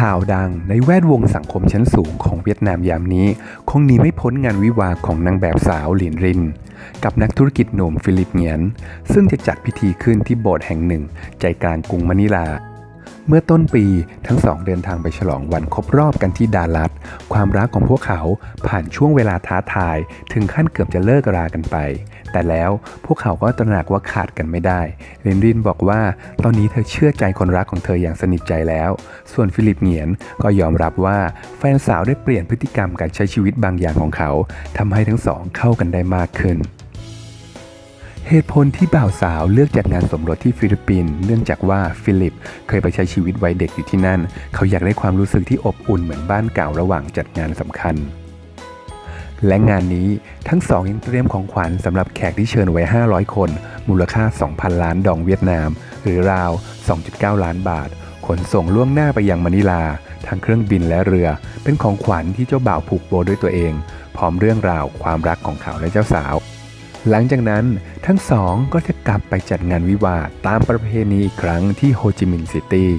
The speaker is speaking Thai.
ข่าวดังในแวดวงสังคมชั้นสูงของเวียดนามยามนี้ คงหนีไม่พ้นงานวิวาของนางแบบสาวหลินริน กับนักธุรกิจหนุ่มฟิลิปเงียน ซึ่งจะจัดพิธีขึ้นที่โบสถ์แห่งหนึ่ง ใจกลางกรุงมะนิลา เมื่อต้นปีทั้งสองเดินทางไปฉลองวันครบรอบกันที่ดาลัสความรักของพวกเขาผ่านช่วงเวลาท้าทาย ถึงขั้นเกือบจะเลิกรากันไป แต่แล้วพวกเขาก็ตระหนักว่าขาดกันไม่ได้เลนรินบอกว่าตอนนี้เธอเชื่อใจคนรักของเธออย่างสนิทใจแล้ว ส่วนฟิลิปเงียนก็ยอมรับว่าแฟนสาวได้เปลี่ยนพฤติกรรมการใช้ชีวิตบางอย่างของเขาทำให้ทั้งสองเข้ากันได้มากขึ้น เหตุผลที่บ่าวสาวเลือกจัดงานสมรสที่ฟิลิปปินส์เนื่องจากว่าฟิลิปเคยไปใช้ชีวิตวัยเด็กอยู่ที่นั่น เขาอยากได้ความรู้สึกที่อบอุ่นเหมือนบ้านเก่าระหว่างจัดงานสำคัญ และงานนี้ทั้งสองยังเตรียมของขวัญสำหรับแขกที่เชิญไว้ 500 คน มูลค่า 2,000 ล้านดองเวียดนาม หรือราว 2.9 ล้านบาท ขนส่งล่วงหน้าไปยังมะนิลาทางเครื่องบินและเรือ เป็นของขวัญที่เจ้าบ่าวผูกโบด้วยตัวเอง พร้อมเรื่องราวความรักของเขาและเจ้าสาว หลังจากนั้นทั้งสองก็จะกลับไปจัดงานวิวาตามประเพณีอีกครั้งที่โฮจิมินห์ซิตี้